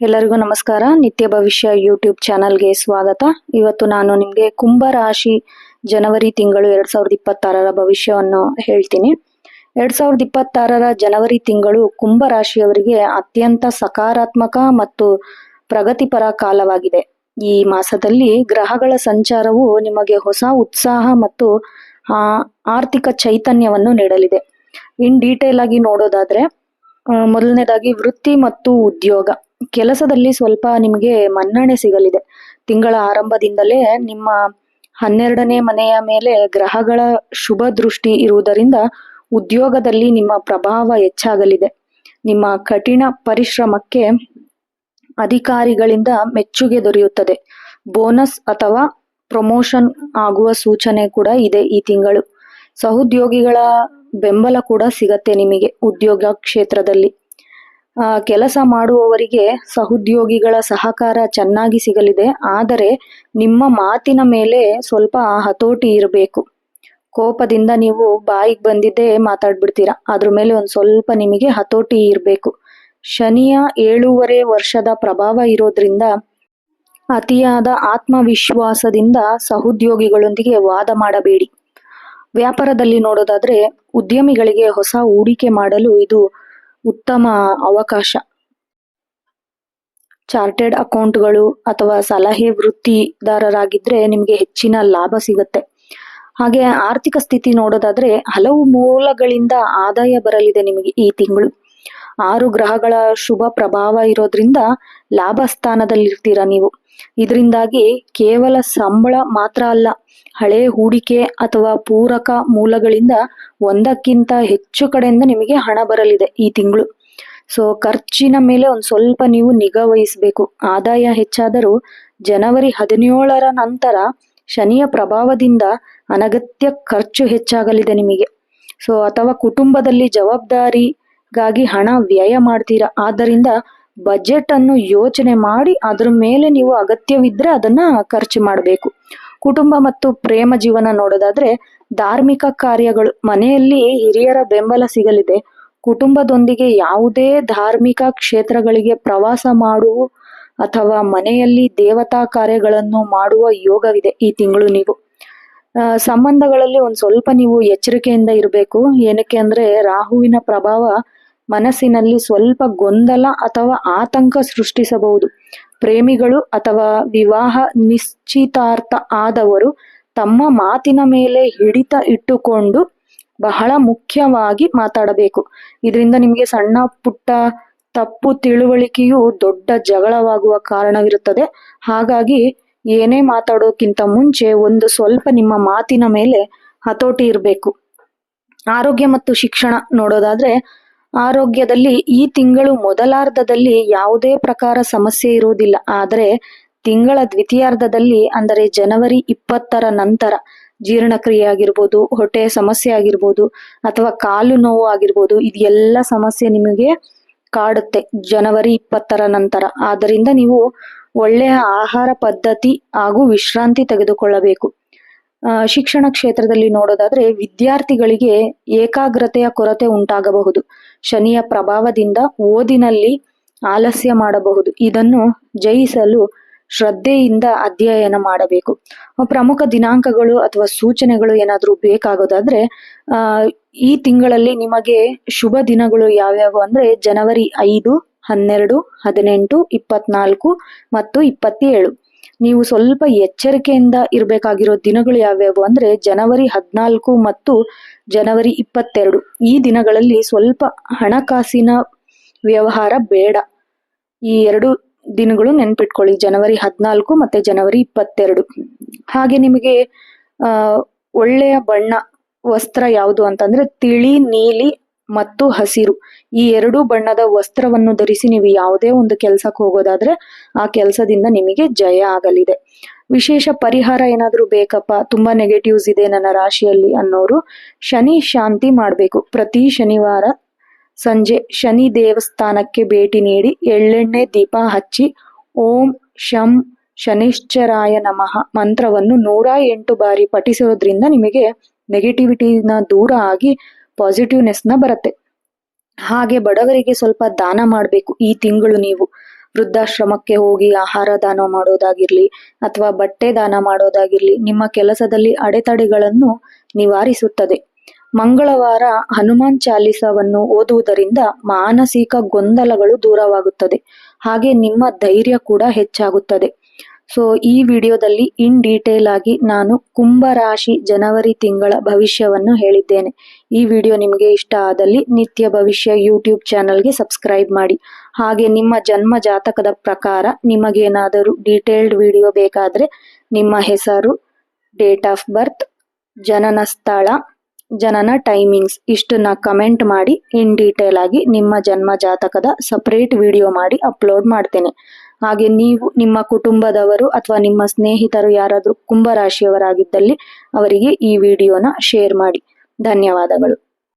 ಎಲ್ಲರಿಗೂ ನಮಸ್ಕಾರ. ನಿತ್ಯ ಭವಿಷ್ಯ ಯೂಟ್ಯೂಬ್ ಚಾನಲ್ಗೆ ಸ್ವಾಗತ. ಇವತ್ತು ನಾನು ನಿಮಗೆ ಕುಂಭ ರಾಶಿ ಜನವರಿ ತಿಂಗಳು ಎರಡ್ ಸಾವಿರದ ಇಪ್ಪತ್ತಾರರ ಭವಿಷ್ಯವನ್ನು ಹೇಳ್ತೀನಿ. ಎರಡ್ ಸಾವಿರದ ಇಪ್ಪತ್ತಾರರ ಜನವರಿ ತಿಂಗಳು ಕುಂಭ ರಾಶಿಯವರಿಗೆ ಅತ್ಯಂತ ಸಕಾರಾತ್ಮಕ ಮತ್ತು ಪ್ರಗತಿಪರ ಕಾಲವಾಗಿದೆ. ಈ ಮಾಸದಲ್ಲಿ ಗ್ರಹಗಳ ಸಂಚಾರವು ನಿಮಗೆ ಹೊಸ ಉತ್ಸಾಹ ಮತ್ತು ಆರ್ಥಿಕ ಚೈತನ್ಯವನ್ನು ನೀಡಲಿದೆ. ಇನ್ ಡೀಟೇಲ್ ಆಗಿ ನೋಡೋದಾದ್ರೆ ಮೊದಲನೇದಾಗಿ ವೃತ್ತಿ ಮತ್ತು ಉದ್ಯೋಗ. ಕೆಲಸದಲ್ಲಿ ಸ್ವಲ್ಪ ನಿಮಗೆ ಮನ್ನಣೆ ಸಿಗಲಿದೆ. ತಿಂಗಳ ಆರಂಭದಿಂದಲೇ ನಿಮ್ಮ ಹನ್ನೆರಡನೇ ಮನೆಯ ಮೇಲೆ ಗ್ರಹಗಳ ಶುಭ ದೃಷ್ಟಿ ಇರುವುದರಿಂದ ಉದ್ಯೋಗದಲ್ಲಿ ನಿಮ್ಮ ಪ್ರಭಾವ ಹೆಚ್ಚಾಗಲಿದೆ. ನಿಮ್ಮ ಕಠಿಣ ಪರಿಶ್ರಮಕ್ಕೆ ಅಧಿಕಾರಿಗಳಿಂದ ಮೆಚ್ಚುಗೆ ದೊರೆಯುತ್ತದೆ. ಬೋನಸ್ ಅಥವಾ ಪ್ರಮೋಷನ್ ಆಗುವ ಸೂಚನೆ ಕೂಡ ಇದೆ ಈ ತಿಂಗಳು. ಸಹೋದ್ಯೋಗಿಗಳ ಬೆಂಬಲ ಕೂಡ ಸಿಗತ್ತೆ ನಿಮಗೆ ಉದ್ಯೋಗ ಕ್ಷೇತ್ರದಲ್ಲಿ. ಕೆಲಸ ಮಾಡುವವರಿಗೆ ಸಹೋದ್ಯೋಗಿಗಳ ಸಹಕಾರ ಚೆನ್ನಾಗಿ ಸಿಗಲಿದೆ. ಆದರೆ ನಿಮ್ಮ ಮಾತಿನ ಮೇಲೆ ಸ್ವಲ್ಪ ಹತೋಟಿ ಇರಬೇಕು. ಕೋಪದಿಂದ ನೀವು ಬಾಯಿಗೆ ಬಂದಿದ್ದೇ ಮಾತಾಡ್ಬಿಡ್ತೀರಾ? ಅದ್ರ ಮೇಲೆ ಒಂದು ಸ್ವಲ್ಪ ನಿಮಗೆ ಹತೋಟಿ ಇರಬೇಕು. ಶನಿಯ ಏಳೂವರೆ ವರ್ಷದ ಪ್ರಭಾವ ಇರೋದ್ರಿಂದ ಅತಿಯಾದ ಆತ್ಮವಿಶ್ವಾಸದಿಂದ ಸಹೋದ್ಯೋಗಿಗಳೊಂದಿಗೆ ವಾದ ಮಾಡಬೇಡಿ. ವ್ಯಾಪಾರದಲ್ಲಿ ನೋಡೋದಾದ್ರೆ ಉದ್ಯಮಿಗಳಿಗೆ ಹೊಸ ಹೂಡಿಕೆ ಮಾಡಲು ಇದು ಉತ್ತಮ ಅವಕಾಶ. ಚಾರ್ಟೆಡ್ ಅಕೌಂಟ್ಗಳು ಅಥವಾ ಸಲಹೆ ವೃತ್ತಿದಾರರಾಗಿದ್ರೆ ನಿಮಗೆ ಹೆಚ್ಚಿನ ಲಾಭ ಸಿಗುತ್ತೆ. ಹಾಗೆ ಆರ್ಥಿಕ ಸ್ಥಿತಿ ನೋಡೋದಾದ್ರೆ ಹಲವು ಮೂಲಗಳಿಂದ ಆದಾಯ ಬರಲಿದೆ ನಿಮಗೆ ಈ ತಿಂಗಳು. ಆರು ಗ್ರಹಗಳ ಶುಭ ಪ್ರಭಾವ ಇರೋದ್ರಿಂದ ಲಾಭ ಸ್ಥಾನದಲ್ಲಿರ್ತೀರ ನೀವು? ಇದರಿಂದಾಗಿ ಕೇವಲ ಸಂಬಳ ಮಾತ್ರ ಅಲ್ಲ, ಹಳೆ ಹೂಡಿಕೆ ಅಥವಾ ಪೂರಕ ಮೂಲಗಳಿಂದ ಒಂದಕ್ಕಿಂತ ಹೆಚ್ಚು ಕಡೆಯಿಂದ ನಿಮಗೆ ಹಣ ಬರಲಿದೆ ಈ ತಿಂಗಳು. ಸೊ ಖರ್ಚಿನ ಮೇಲೆ ಒಂದು ಸ್ವಲ್ಪ ನೀವು ನಿಗಾ ವಹಿಸಬೇಕು. ಆದಾಯ ಹೆಚ್ಚಾದರೂ ಜನವರಿ ಹದಿನೇಳರ ನಂತರ ಶನಿಯ ಪ್ರಭಾವದಿಂದ ಅನಗತ್ಯ ಖರ್ಚು ಹೆಚ್ಚಾಗಲಿದೆ ನಿಮಗೆ. ಸೊ ಅಥವಾ ಕುಟುಂಬದಲ್ಲಿ ಜವಾಬ್ದಾರಿಗಾಗಿ ಹಣ ವ್ಯಯ ಮಾಡ್ತೀರಾ? ಆದ್ದರಿಂದ ಬಜೆಟ್ ಅನ್ನು ಯೋಚನೆ ಮಾಡಿ ಅದ್ರ ಮೇಲೆ ನೀವು ಅಗತ್ಯವಿದ್ರೆ ಅದನ್ನ ಖರ್ಚು ಮಾಡಬೇಕು. ಕುಟುಂಬ ಮತ್ತು ಪ್ರೇಮ ಜೀವನ ನೋಡೋದಾದ್ರೆ ಧಾರ್ಮಿಕ ಕಾರ್ಯಗಳು, ಮನೆಯಲ್ಲಿ ಹಿರಿಯರ ಬೆಂಬಲ ಸಿಗಲಿದೆ. ಕುಟುಂಬದೊಂದಿಗೆ ಯಾವುದೇ ಧಾರ್ಮಿಕ ಕ್ಷೇತ್ರಗಳಿಗೆ ಪ್ರವಾಸ ಮಾಡುವ ಅಥವಾ ಮನೆಯಲ್ಲಿ ದೇವತಾ ಕಾರ್ಯಗಳನ್ನು ಮಾಡುವ ಯೋಗವಿದೆ ಈ ತಿಂಗಳು ನೀವು. ಸಂಬಂಧಗಳಲ್ಲಿ ಒಂದು ಸ್ವಲ್ಪ ನೀವು ಎಚ್ಚರಿಕೆಯಿಂದ ಇರಬೇಕು. ಏನಕ್ಕೆ ಅಂದ್ರೆ ರಾಹುವಿನ ಪ್ರಭಾವ ಮನಸ್ಸಿನಲ್ಲಿ ಸ್ವಲ್ಪ ಗೊಂದಲ ಅಥವಾ ಆತಂಕ ಸೃಷ್ಟಿಸಬಹುದು. ಪ್ರೇಮಿಗಳು ಅಥವಾ ವಿವಾಹ ನಿಶ್ಚಿತಾರ್ಥ ಆದವರು ತಮ್ಮ ಮಾತಿನ ಮೇಲೆ ಹಿಡಿತ ಇಟ್ಟುಕೊಂಡು ಬಹಳ ಮುಖ್ಯವಾಗಿ ಮಾತಾಡಬೇಕು. ಇದರಿಂದ ನಿಮಗೆ ಸಣ್ಣ ಪುಟ್ಟ ತಪ್ಪು ತಿಳುವಳಿಕೆಯು ದೊಡ್ಡ ಜಗಳವಾಗುವ ಕಾರಣವಿರುತ್ತದೆ. ಹಾಗಾಗಿ ಏನೇ ಮಾತಾಡೋಕ್ಕಿಂತ ಮುಂಚೆ ಒಂದು ಸ್ವಲ್ಪ ನಿಮ್ಮ ಮಾತಿನ ಮೇಲೆ ಹತೋಟಿ ಇರಬೇಕು. ಆರೋಗ್ಯ ಮತ್ತು ಶಿಕ್ಷಣ ನೋಡೋದಾದ್ರೆ ಆರೋಗ್ಯದಲ್ಲಿ ಈ ತಿಂಗಳು ಮೊದಲಾರ್ಧದಲ್ಲಿ ಯಾವುದೇ ಪ್ರಕಾರ ಸಮಸ್ಯೆ ಇರುವುದಿಲ್ಲ. ಆದರೆ ತಿಂಗಳ ದ್ವಿತೀಯಾರ್ಧದಲ್ಲಿ, ಅಂದರೆ ಜನವರಿ ಇಪ್ಪತ್ತರ ನಂತರ ಜೀರ್ಣಕ್ರಿಯೆ ಆಗಿರ್ಬೋದು ಹೊಟ್ಟೆ ಸಮಸ್ಯೆ ಆಗಿರ್ಬೋದು ಅಥವಾ ಕಾಲು ನೋವು ಆಗಿರ್ಬೋದು ಇದೆಲ್ಲ ಸಮಸ್ಯೆ ನಿಮಗೆ ಕಾಡುತ್ತೆ ಜನವರಿ ಇಪ್ಪತ್ತರ ನಂತರ. ಆದ್ದರಿಂದ ನೀವು ಒಳ್ಳೆಯ ಆಹಾರ ಪದ್ಧತಿ ಹಾಗೂ ವಿಶ್ರಾಂತಿ ತೆಗೆದುಕೊಳ್ಳಬೇಕು. ಶಿಕ್ಷಣ ಕ್ಷೇತ್ರದಲ್ಲಿ ನೋಡೋದಾದ್ರೆ ವಿದ್ಯಾರ್ಥಿಗಳಿಗೆ ಏಕಾಗ್ರತೆಯ ಕೊರತೆ ಉಂಟಾಗಬಹುದು. ಶನಿಯ ಪ್ರಭಾವದಿಂದ ಓದಿನಲ್ಲಿ ಆಲಸ್ಯ ಮಾಡಬಹುದು. ಇದನ್ನು ಜಯಿಸಲು ಶ್ರದ್ಧೆಯಿಂದ ಅಧ್ಯಯನ ಮಾಡಬೇಕು. ಪ್ರಮುಖ ದಿನಾಂಕಗಳು ಅಥವಾ ಸೂಚನೆಗಳು ಏನಾದರೂ ಬೇಕಾಗೋದಾದ್ರೆ ಈ ತಿಂಗಳಲ್ಲಿ ನಿಮಗೆ ಶುಭ ದಿನಗಳು ಯಾವ್ಯಾವು ಅಂದ್ರೆ ಜನವರಿ ಐದು, ಹನ್ನೆರಡು, ಹದಿನೆಂಟು, ಇಪ್ಪತ್ನಾಲ್ಕು ಮತ್ತು ಇಪ್ಪತ್ತೇಳು. ನೀವು ಸ್ವಲ್ಪ ಎಚ್ಚರಿಕೆಯಿಂದ ಇರಬೇಕಾಗಿರೋ ದಿನಗಳು ಯಾವ್ಯಾವು ಅಂದ್ರೆ ಜನವರಿ ಹದಿನಾಲ್ಕು ಮತ್ತು ಜನವರಿ ಇಪ್ಪತ್ತೆರಡು. ಈ ದಿನಗಳಲ್ಲಿ ಸ್ವಲ್ಪ ಹಣಕಾಸಿನ ವ್ಯವಹಾರ ಬೇಡ. ಈ ಎರಡು ದಿನಗಳು ನೆನ್ಪಿಟ್ಕೊಳ್ಳಿ. ಜನವರಿ ಹದಿನಾಲ್ಕು ಮತ್ತೆ ಜನವರಿ ಇಪ್ಪತ್ತೆರಡು. ಹಾಗೆ ನಿಮಗೆ ಒಳ್ಳೆಯ ಬಣ್ಣ, ವಸ್ತ್ರ ಯಾವುದು ಅಂತಂದ್ರೆ ತಿಳಿ, ನೀಲಿ ಮತ್ತು ಹಸಿರು. ಈ ಎರಡು ಬಣ್ಣದ ವಸ್ತ್ರವನ್ನು ಧರಿಸಿ ನೀವು ಯಾವುದೇ ಒಂದು ಕೆಲಸಕ್ಕೆ ಹೋಗೋದಾದ್ರೆ ಆ ಕೆಲಸದಿಂದ ನಿಮಗೆ ಜಯ ಆಗಲಿದೆ. ವಿಶೇಷ ಪರಿಹಾರ ಏನಾದರೂ ಬೇಕಪ್ಪ? ತುಂಬಾ ನೆಗೆಟಿವ್ಸ್ ಇದೆ ನನ್ನ ರಾಶಿಯಲ್ಲಿ ಅನ್ನೋರು ಶನಿ ಶಾಂತಿ ಮಾಡಬೇಕು. ಪ್ರತಿ ಶನಿವಾರ ಸಂಜೆ ಶನಿ ದೇವಸ್ಥಾನಕ್ಕೆ ಭೇಟಿ ನೀಡಿ ಎಳ್ಳೆಣ್ಣೆ ದೀಪ ಹಚ್ಚಿ ಓಂ ಶಂ ಶನಿಶ್ಚರಾಯ ನಮಃ ಮಂತ್ರವನ್ನು ನೂರ ಎಂಟು ಬಾರಿ ಪಠಿಸೋದ್ರಿಂದ ನಿಮಗೆ ನೆಗೆಟಿವಿಟಿನ ದೂರ ಆಗಿ ಪಾಸಿಟಿವ್ನೆಸ್ನ ಬರುತ್ತೆ. ಹಾಗೆ ಬಡವರಿಗೆ ಸ್ವಲ್ಪ ದಾನ ಮಾಡಬೇಕು ಈ ತಿಂಗಳು ನೀವು. ವೃದ್ಧಾಶ್ರಮಕ್ಕೆ ಹೋಗಿ ಆಹಾರ ದಾನ ಮಾಡೋದಾಗಿರ್ಲಿ ಅಥವಾ ಬಟ್ಟೆ ದಾನ ಮಾಡೋದಾಗಿರ್ಲಿ ನಿಮ್ಮ ಕೆಲಸದಲ್ಲಿ ಅಡೆತಡೆಗಳನ್ನು ನಿವಾರಿಸುತ್ತದೆ. ಮಂಗಳವಾರ ಹನುಮಾನ್ ಚಾಲಿಸವನ್ನು ಓದುವುದರಿಂದ ಮಾನಸಿಕ ಗೊಂದಲಗಳು ದೂರವಾಗುತ್ತದೆ. ಹಾಗೆ ನಿಮ್ಮ ಧೈರ್ಯ ಕೂಡ ಹೆಚ್ಚಾಗುತ್ತದೆ. ಸೊ ಈ ವಿಡಿಯೋದಲ್ಲಿ ಇನ್ ಡೀಟೇಲ್ ಆಗಿ ನಾನು ಕುಂಭ ರಾಶಿ ಜನವರಿ ತಿಂಗಳ ಭವಿಷ್ಯವನ್ನು ಹೇಳಿದ್ದೇನೆ. ಈ ವಿಡಿಯೋ ನಿಮಗೆ ಇಷ್ಟ ಆದಲ್ಲಿ ನಿತ್ಯ ಭವಿಷ್ಯ ಯೂಟ್ಯೂಬ್ ಚಾನಲ್ಗೆ ಸಬ್ಸ್ಕ್ರೈಬ್ ಮಾಡಿ. ಹಾಗೆ ನಿಮ್ಮ ಜನ್ಮ ಜಾತಕದ ಪ್ರಕಾರ ನಿಮಗೇನಾದರೂ ಡೀಟೇಲ್ಡ್ ವಿಡಿಯೋ ಬೇಕಾದರೆ ನಿಮ್ಮ ಹೆಸರು ಡೇಟ್ ಆಫ್ ಬರ್ತ್ ಜನನ ಸ್ಥಳ, ಜನನ ಟೈಮಿಂಗ್ಸ್ ಇಷ್ಟನ್ನ ಕಮೆಂಟ್ ಮಾಡಿ. ಇನ್ ಡೀಟೇಲ್ ಆಗಿ ನಿಮ್ಮ ಜನ್ಮ ಜಾತಕದ ಸಪ್ರೇಟ್ ವಿಡಿಯೋ ಮಾಡಿ ಅಪ್ಲೋಡ್ ಮಾಡ್ತೇನೆ. ಹಾಗೆ ನೀವು ನಿಮ್ಮ ಕುಟುಂಬದವರು ಅಥವಾ ನಿಮ್ಮ ಸ್ನೇಹಿತರು ಯಾರಾದರೂ ಕುಂಭರಾಶಿಯವರಾಗಿದ್ದಲ್ಲಿ ಅವರಿಗೆ ಈ ವಿಡಿಯೋನ ಶೇರ್ ಮಾಡಿ. ಧನ್ಯವಾದಗಳು.